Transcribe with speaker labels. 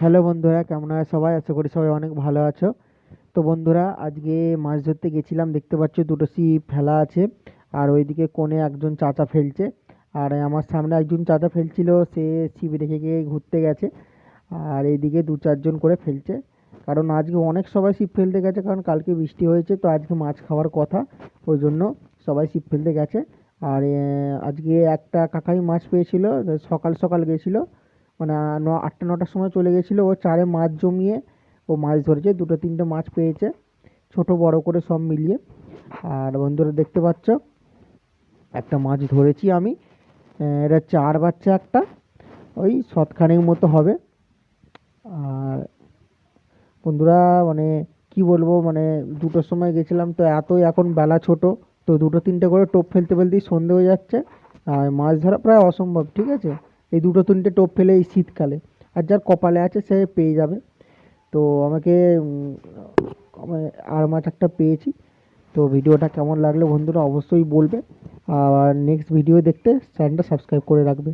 Speaker 1: Hello বন্ধুরা, কেমন আছো? সবাই আশা করি সবাই অনেক ভালো আছো। তো বন্ধুরা, আজকে মাছ ধরতে গেছিলাম, দেখতে পাচ্ছ দুটো ছিপ ফেলা আছে। আর ওইদিকে কোণে একজন চাচা ফেলছে। আর আমার সামনে একজন চাচা ফেলছিল, সে ছিপ রেখে গিয়ে ঘুরতে গেছে। আর এইদিকে দু চারজন করে ফেলছে। কারণ আজকে অনেক সবাই ছিপ ফেলতে গেছে, কারণ কালকে বৃষ্টি হয়েছে, তো আজকে মাছ খাওয়ার কথা। ওই জন্য সবাই ছিপ ফেলতে গেছে। আর আজকে একটা কাকাই মাছ পেয়েছিল, সকাল সকাল গেছিল। মানে ন, আটটা, নটার সময় চলে গেছিল। ও চারে মাছ জমিয়ে, ও মাছ ধরেছে, দুটো, তিনটে মাছ পেয়েছে। ছোট, বড় করে সব মিলিয়ে। আর বন্ধুরা, দেখতে পাচ্ছ? একটা মাছ ধরেছি আমি। এটা চার বাচ্চা একটা। ওই শতখানেক মতো হবে। আর বন্ধুরা মানে কি বলব মানে দুটোর সময় গেছিলাম তো এতই এখন বেলা ছোট। তো দুটো, তিনটে করে টোপ ফেলতে, ফেলতেই সন্ধে হয়ে যাচ্ছে। আর মাছ ধরা প্রায় অসম্ভব, ঠিক আছে? এই দুটো তিনটে টোপ ফেলে এই শীতকালে। আর যার কপালে আছে সে পেয়ে যাবে। তো আমাকে আমি- আর মাছ একটা পেয়েছি। তো ভিডিওটা কেমন লাগল বন্ধুরা অবশ্যই বলবে। আর নেক্সট ভিডিও দেখতে চ্যানেলটা সাবস্ক্রাইব করে রাখবে।